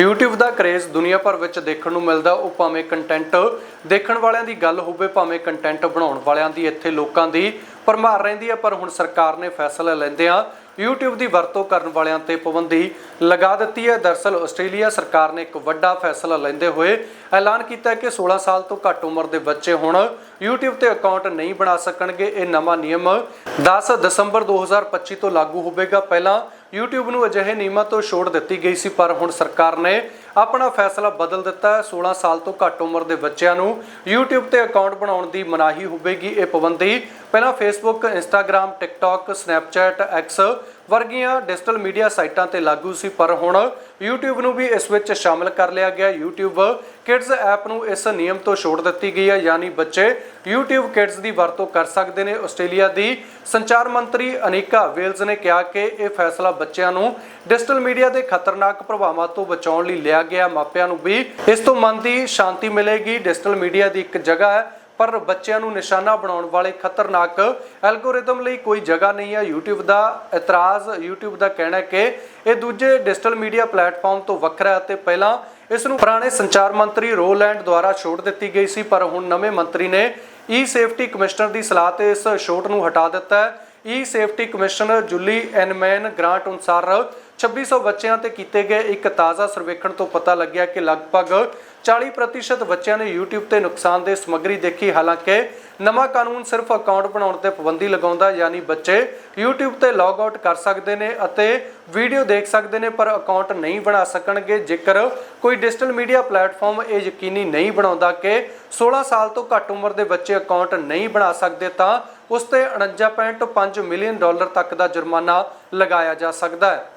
YouTube ਦਾ craze ਦੁਨੀਆ ਭਰ ਵਿੱਚ ਦੇਖਣ ਨੂੰ ਮਿਲਦਾ, ਉਹ ਭਾਵੇਂ ਕੰਟੈਂਟ ਦੇਖਣ ਵਾਲਿਆਂ ਦੀ ਗੱਲ ਹੋਵੇ, ਭਾਵੇਂ ਕੰਟੈਂਟ ਬਣਾਉਣ ਵਾਲਿਆਂ ਦੀ, ਇੱਥੇ ਲੋਕਾਂ ਦੀ ਭਰਮਾਰ ਰਹਿੰਦੀ ਹੈ ਪਰ ਹੁਣ ਸਰਕਾਰ ਨੇ ਫੈਸਲਾ ਲੈਂਦਿਆਂ YouTube ਦੀ ਵਰਤੋਂ ਕਰਨ ਵਾਲਿਆਂ ਤੇ ਪਾਬੰਦੀ ਲਗਾ ਦਿੱਤੀ ਹੈ। ਦਰਸਲ ਆਸਟ੍ਰੇਲੀਆ ਸਰਕਾਰ ਨੇ ਇੱਕ ਵੱਡਾ ਫੈਸਲਾ ਲੈਂਦੇ ਹੋਏ ਐਲਾਨ ਕੀਤਾ ਕਿ 16 ਸਾਲ ਤੋਂ ਘੱਟ ਉਮਰ ਦੇ ਬੱਚੇ ਹੁਣ YouTube ਤੇ ਅਕਾਊਂਟ ਨਹੀਂ ਬਣਾ ਸਕਣਗੇ। ਇਹ ਨਵਾਂ ਨਿਯਮ 10 ਦਸੰਬਰ 2025 ਤੋਂ ਲਾਗੂ ਹੋਵੇਗਾ। ਪਹਿਲਾਂ YouTube ਨੂੰ ਅਜਿਹੇ ਨਿਯਮਾਂ ਤੋਂ ਛੋੜ ਦਿੱਤੀ ਗਈ ਸੀ ਪਰ ਹੁਣ ਸਰਕਾਰ ਨੇ ਆਪਣਾ ਫੈਸਲਾ ਬਦਲ ਦਿੱਤਾ ਹੈ। 16 ਸਾਲ ਤੋਂ ਘੱਟ ਉਮਰ ਦੇ ਬੱਚਿਆਂ ਨੂੰ YouTube ਤੇ ਅਕਾਊਂਟ ਬਣਾਉਣ ਦੀ ਮਨਾਹੀ ਹੋਵੇਗੀ ਇਹ ਪਾਬੰਦੀ। ਪਹਿਲਾਂ Facebook, Instagram, TikTok, Snapchat, X ਵਰਗੀਆਂ ਡਿਜੀਟਲ ਮੀਡੀਆ ਸਾਈਟਾਂ ਤੇ ਲਾਗੂ ਸੀ ਪਰ ਹੁਣ YouTube ਨੂੰ ਵੀ ਇਸ ਵਿੱਚ ਸ਼ਾਮਲ ਕਰ ਲਿਆ ਗਿਆ YouTube Kids ਐਪ ਨੂੰ ਇਸ ਨਿਯਮ ਤੋਂ ਛੋੜ ਦਿੱਤੀ ਗਈ ਹੈ ਯਾਨੀ ਬੱਚੇ YouTube Kids ਦੀ ਵਰਤੋਂ ਕਰ ਸਕਦੇ ਨੇ। ਆਸਟ੍ਰੇਲੀਆ ਦੀ ਸੰਚਾਰ ਮੰਤਰੀ ਅਨੀਕਾ ਵੇਲਜ਼ ਨੇ ਕਿਹਾ ਕਿ ਇਹ ਫੈਸਲਾ ਬੱਚਿਆਂ ਨੂੰ ਡਿਜੀਟਲ ਮੀਡੀਆ ਦੇ ਖਤਰਨਾਕ ਪ੍ਰਭਾਵਾਂ ਤੋਂ ਬਚਾਉਣ ਲਈ ਲਿਆ ਗਿਆ ਮਾਪਿਆਂ ਨੂੰ ਵੀ। ਇਸ ਤੋਂ ਮਨ ਦੀ ਸ਼ਾਂਤੀ ਮਿਲੇਗੀ। ਡਿਜੀਟਲ ਮੀਡੀਆ ਦੀ ਇੱਕ ਜਗ੍ਹਾ ਹੈ, ਪਰ ਬੱਚਿਆਂ ਨੂੰ ਨਿਸ਼ਾਨਾ ਬਣਾਉਣ ਵਾਲੇ ਖਤਰਨਾਕ ਐਲਗੋਰਿਦਮ ਲਈ ਕੋਈ ਜਗ੍ਹਾ ਨਹੀਂ ਹੈ। YouTube ਦਾ ਇਤਰਾਜ਼, YouTube ਦਾ ਕਹਿਣਾ ਹੈ ਕਿ ਇਹ ਦੂਜੇ ਡਿਜੀਟਲ ਮੀਡੀਆ ਪਲੇਟਫਾਰਮ ਤੋਂ ਵੱਖਰਾ ਅਤੇ ਪਹਿਲਾਂ ਇਸ ਨੂੰ ਪੁਰਾਣੇ ਸੰਚਾਰ ਮੰਤਰੀ ਰੋਲੈਂਡ ਦੁਆਰਾ ਛੋੜ ਦਿੱਤੀ ਗਈ ਸੀ, ਪਰ ਹੁਣ ਨਵੇਂ ਮੰਤਰੀ ਨੇ ਈ ਸੇਫਟੀ ਕਮਿਸ਼ਨਰ ਦੀ ਸਲਾਹ ਤੇ ਇਸ ਛੋਟ ਨੂੰ ਹਟਾ ਦਿੱਤਾ ਹੈ। E safety commissioner Julie Inman Grant ਅਨੁਸਾਰ 2600 ਬੱਚਿਆਂ ਤੇ ਕੀਤੇ ਗਏ ਇੱਕ ਤਾਜ਼ਾ ਸਰਵੇਖਣ ਤੋਂ ਪਤਾ ਲੱਗਿਆ ਕਿ ਲਗਭਗ 40% ਬੱਚਿਆਂ ਨੇ YouTube ਤੇ ਨੁਕਸਾਨਦੇਹ ਸਮੱਗਰੀ ਦੇਖੀ। ਹਾਲਾਂਕਿ, ਨਵਾਂ ਕਾਨੂੰਨ ਸਿਰਫ ਅਕਾਊਂਟ ਬਣਾਉਣ ਤੇ ਪਾਬੰਦੀ ਲਗਾਉਂਦਾ, ਯਾਨੀ ਬੱਚੇ YouTube ਤੇ ਲੌਗ ਆਊਟ ਕਰ ਸਕਦੇ ਨੇ ਅਤੇ ਵੀਡੀਓ ਦੇਖ ਸਕਦੇ ਨੇ, ਪਰ ਅਕਾਊਂਟ ਨਹੀਂ ਬਣਾ ਸਕਣਗੇ। ਜੇਕਰ ਕੋਈ ਡਿਜੀਟਲ ਮੀਡੀਆ ਪਲੇਟਫਾਰਮ ਇਹ ਯਕੀਨੀ ਨਹੀਂ ਬਣਾਉਂਦਾ ਕਿ 16 ਸਾਲ ਤੋਂ ਘੱਟ ਉਮਰ ਦੇ ਬੱਚੇ ਅਕਾਊਂਟ ਨਹੀਂ ਬਣਾ ਸਕਦੇ, ਤਾਂ ਉਸ ਤੇ 49.5 ਮਿਲੀਅਨ ਡਾਲਰ ਤੱਕ ਦਾ ਜੁਰਮਾਨਾ ਲਗਾਇਆ ਜਾ ਸਕਦਾ ਹੈ।